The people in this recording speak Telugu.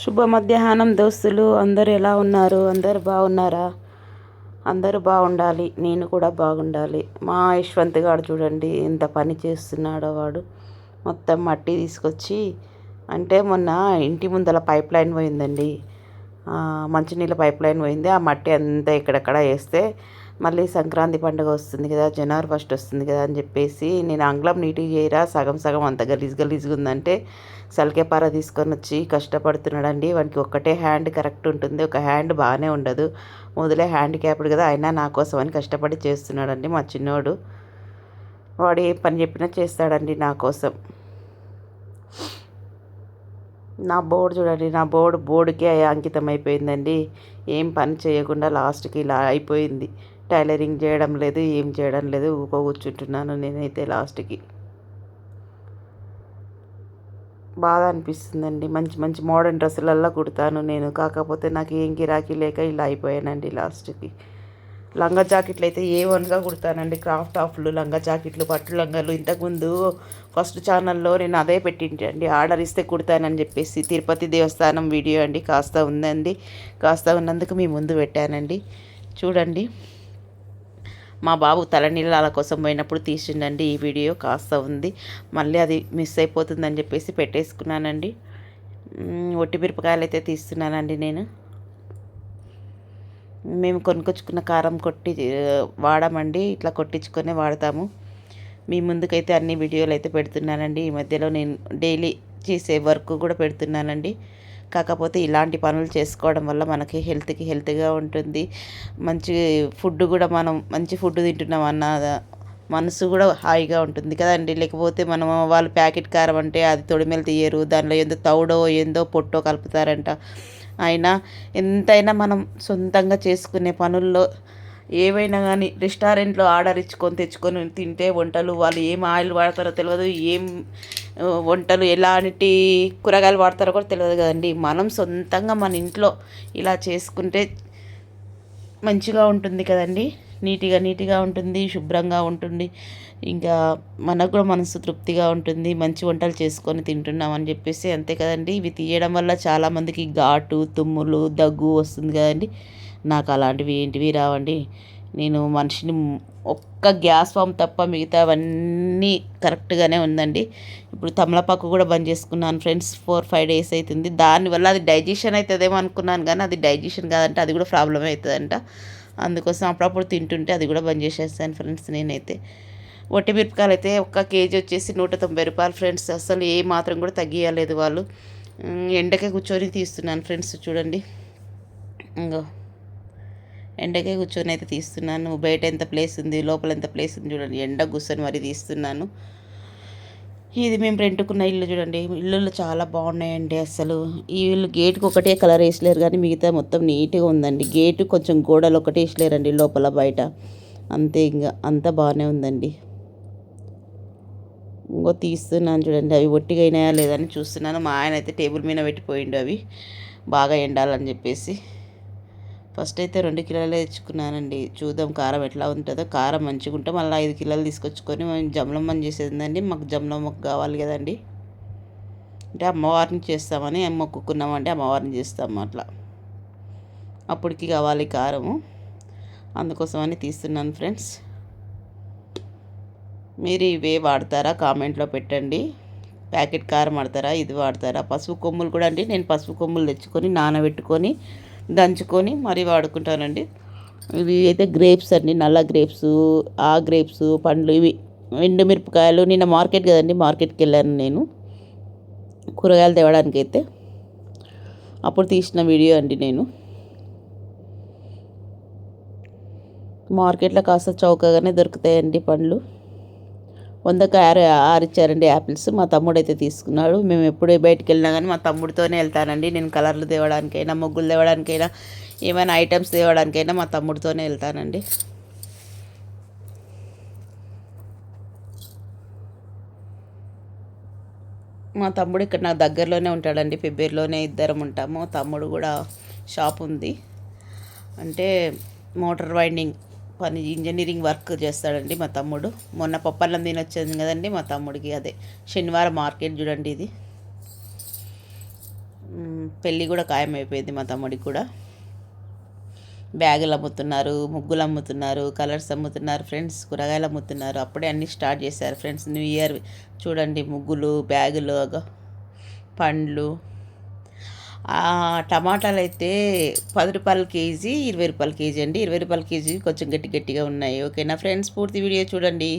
శుభ మధ్యాహ్నం దోస్తులు అందరు ఎలా ఉన్నారు? అందరు బాగున్నారా? అందరూ బాగుండాలి. నేను కూడా బాగుండాలి. మా యశ్వంత్ గారు చూడండి ఎంత పని చేస్తున్నాడో వాడు. మొత్తం మట్టి తీసుకొచ్చి అంటే మొన్న ఇంటి ముందల పైప్ లైన్ పోయిందండి. మంచినీళ్ళ పైప్ లైన్ పోయింది. ఆ మట్టి అంతా ఇక్కడక్కడ వేస్తే మళ్ళీ సంక్రాంతి పండుగ వస్తుంది కదా జనవరి ఫస్ట్ వస్తుంది కదా అని చెప్పేసి నేను ఆంగ్లం నీట్గా చేయరా సగం సగం అంత గలీజ్ గలీజ్గా ఉందంటే సలికేపార తీసుకొని వచ్చి కష్టపడుతున్నాడండి. వానికి ఒక్కటే హ్యాండ్ కరెక్ట్ ఉంటుంది. ఒక హ్యాండ్ బాగానే ఉండదు. మొదలే హ్యాండ్ క్యాప్డ్ కదా అయినా నా కోసం అని కష్టపడి చేస్తున్నాడండి మా చిన్నోడు. వాడు ఏ పని చెప్పినా చేస్తాడండి నా కోసం. నా బోర్డు చూడండి నా బోర్డు బోర్డుకే అంకితం అయిపోయిందండి. ఏం పని చేయకుండా లాస్ట్కి ఇలా అయిపోయింది. టైలరింగ్ చేయడం లేదు ఏం చేయడం లేదు ఊకో కూర్చుంటున్నాను నేనైతే లాస్ట్కి. బాధ అనిపిస్తుందండి. మంచి మంచి మోడర్న్ డ్రెస్సులల్లో కుడతాను నేను. కాకపోతే నాకు ఏం గిరాకీ లేక ఇలా అయిపోయానండి లాస్ట్కి. లంగా జాకెట్లు అయితే ఏ వన్గా కుడతానండి. క్రాఫ్ట్ ఆఫ్లు లంగా జాకెట్లు పట్టు లంగాలు. ఇంతకుముందు ఫస్ట్ ఛానల్లో నేను అదే పెట్టించండి ఆర్డర్ ఇస్తే కుడతానని చెప్పేసి తిరుపతి దేవస్థానం వీడియో అండి. కాస్త ఉందండి. కాస్త ఉన్నందుకు మీ ముందు పెట్టానండి. చూడండి. మా బాబు తలనీళ్ళ కోసం పోయినప్పుడు తీసిండండి ఈ వీడియో. కాస్త ఉంది. మళ్ళీ అది మిస్ అయిపోతుందని చెప్పేసి పెట్టేసుకున్నానండి. ఒట్టి మిరపకాయలు అయితే తీస్తున్నానండి నేను. మేము కొనుక్కొచ్చుకున్న కారం కొట్టి వాడమండి. ఇట్లా కొట్టించుకొని వాడతాము. మీ ముందుకైతే అన్ని వీడియోలు అయితే పెడుతున్నానండి. ఈ మధ్యలో నేను డైలీ చేసే వర్క్ కూడా పెడుతున్నానండి. కాకపోతే ఇలాంటి పనులు చేసుకోవడం వల్ల మనకి హెల్త్కి హెల్త్గా ఉంటుంది. మంచి ఫుడ్ కూడా మనం మంచి ఫుడ్ తింటున్నాం అన్న మనసు కూడా హాయిగా ఉంటుంది కదండి. లేకపోతే మనం వాళ్ళు ప్యాకెట్ కారం అంటే అది తొడిమెలు తీయరు. దానిలో ఏందో తౌడో ఏందో పొట్టో కలుపుతారంట. అయినా ఎంతైనా మనం సొంతంగా చేసుకునే పనుల్లో ఏవైనా కానీ రెస్టారెంట్లో ఆర్డర్ ఇచ్చుకొని తెచ్చుకొని తింటే వంటలు వాళ్ళు ఏం ఆయిల్ వాడతారో తెలియదు ఏం వంటలు ఎలాంటి కూరగాయలు వాడతారో కూడా తెలియదు కదండి. మనం సొంతంగా మన ఇంట్లో ఇలా చేసుకుంటే మంచిగా ఉంటుంది కదండి. నీట్గా నీట్గా ఉంటుంది శుభ్రంగా ఉంటుంది. ఇంకా మనకు కూడా మనసు తృప్తిగా ఉంటుంది. మంచి వంటలు చేసుకొని తింటున్నాం అని చెప్పేసి అంతే కదండి. ఇవి తీయడం వల్ల చాలామందికి ఘాటు తుమ్ములు దగ్గు వస్తుంది కదండి. నాకు అలాంటివి ఏంటివి రావండి. నేను మనిషిని ఒక్క గ్యాస్ ఫామ్ తప్ప మిగతావన్నీ కరెక్ట్గానే ఉందండి. ఇప్పుడు తమలపాకు కూడా బంద్ చేసుకున్నాను ఫ్రెండ్స్. ఫోర్ ఫైవ్ డేస్ అవుతుంది దానివల్ల అది డైజెషన్ అవుతుందేమో అనుకున్నాను కానీ అది డైజెషన్ కాదంటే అది కూడా ప్రాబ్లమ్ అవుతుందంట. అందుకోసం అప్పుడప్పుడు తింటుంటే అది కూడా బంద్ చేసేస్తాను ఫ్రెండ్స్ నేనైతే. ఒట్టి మిరపకాయలు అయితే ఒక్క కేజీ వచ్చేసి నూట తొంభై రూపాయలు ఫ్రెండ్స్. అసలు ఏ మాత్రం కూడా తగ్గియలేదు వాళ్ళు. ఎండకే కూర్చొని తీస్తున్నాను ఫ్రెండ్స్ చూడండి. ఇంకో ఎండకే కూర్చొని అయితే తీస్తున్నాను. బయట ఎంత ప్లేస్ ఉంది లోపల ఎంత ప్లేస్ ఉంది చూడండి. ఎండ కూర్చొని మరి తీస్తున్నాను. ఇది మేము రెంట్కున్న ఇల్లు చూడండి. ఇల్లులు చాలా బాగున్నాయండి అసలు ఈ ఇల్లు గేట్కి ఒకటే కలర్ వేసలేరు కానీ మిగతా మొత్తం నీట్గా ఉందండి. గేటు కొంచెం గోడలు ఒకటే వేసలేరండి లోపల బయట. అంతే ఇంకా అంతా బాగానే ఉందండి. ఇంకో తీస్తున్నాను చూడండి. అవి ఒట్టిగా అయినాయా లేదని చూస్తున్నాను. మా ఆయన అయితే టేబుల్ మీద పెట్టిపోయిండు అవి. బాగా ఎండాలని చెప్పేసి. ఫస్ట్ అయితే రెండు కిలోలే తెచ్చుకున్నానండి. చూద్దాం కారం ఎట్లా ఉంటుందో. కారం మంచిగా ఉంటే మళ్ళీ ఐదు కిలోలు తీసుకొచ్చుకొని మేము జమలమ్మని చేసేదండి. మాకు జమలమ్మకు కావాలి కదండి. అంటే అమ్మవారిని చేస్తామని మొక్కుకున్నామంటే అమ్మవారిని చేస్తాము అట్లా. అప్పటికి కావాలి కారము. అందుకోసమని తీస్తున్నాను ఫ్రెండ్స్. మీరు ఇవే వాడతారా? కామెంట్లో పెట్టండి. ప్యాకెట్ కారం వాడతారా? ఇది వాడతారా? పసుపు కొమ్ములు కూడా అండి. నేను పసుపు కొమ్ములు తెచ్చుకొని నానబెట్టుకొని దంచుకొని మరీ వాడుకుంటానండి. ఇవి అయితే గ్రేప్స్ అండి నల్ల గ్రేప్స్ ఆ గ్రేప్స్ పండ్లు ఇవి. ఎండు మిరపకాయలు నిన్న మార్కెట్ కదండి మార్కెట్కి వెళ్ళాను నేను. కూరగాయలు తేవడానికి అయితే అప్పుడు తీసిన వీడియో అండి నేను. మార్కెట్లో కాస్త చౌకగానే దొరుకుతాయండి పండ్లు. వందకు ఆరు ఆరు ఇచ్చారండి యాపిల్స్ మా తమ్ముడు అయితే తీసుకున్నాడు. మేము ఎప్పుడు బయటికి వెళ్ళినా కానీ మా తమ్ముడితోనే వెళ్తానండి. నేను కలర్లు తేవడానికైనా ముగ్గులు తేవడానికైనా ఏమైనా ఐటమ్స్ తేవడానికైనా మా తమ్ముడితోనే వెళ్తానండి. మా తమ్ముడు ఇక్కడ నా దగ్గరలోనే ఉంటాడండి. ఫిబ్రవరిలోనే ఇద్దరం ఉంటాము. తమ్ముడు కూడా షాప్ ఉంది. అంటే మోటార్ వైండింగ్ పని ఇంజనీరింగ్ వర్క్ చేస్తాడండి మా తమ్ముడు. మొన్న పప్పన్నం తినొచ్చింది కదండి మా తమ్ముడికి అదే. శనివారం మార్కెట్ చూడండి ఇది. పెళ్ళి కూడా ఖాయం అయిపోయింది మా తమ్ముడికి కూడా. బ్యాగులు అమ్ముతున్నారు ముగ్గులు అమ్ముతున్నారు కలర్స్ అమ్ముతున్నారు ఫ్రెండ్స్ కూరగాయలు అమ్ముతున్నారు. అప్పుడే అన్నీ స్టార్ట్ చేశారు ఫ్రెండ్స్. న్యూ ఇయర్ చూడండి ముగ్గులు బ్యాగులు పండ్లు. టమాటాలు అయితే పది రూపాయల కేజీ ఇరవై రూపాయల కేజీ అండి. ఇరవై రూపాయల కేజీ కొంచెం గట్టి గట్టిగా ఉన్నాయి. ఓకేనా ఫ్రెండ్స్? పూర్తి వీడియో చూడండి.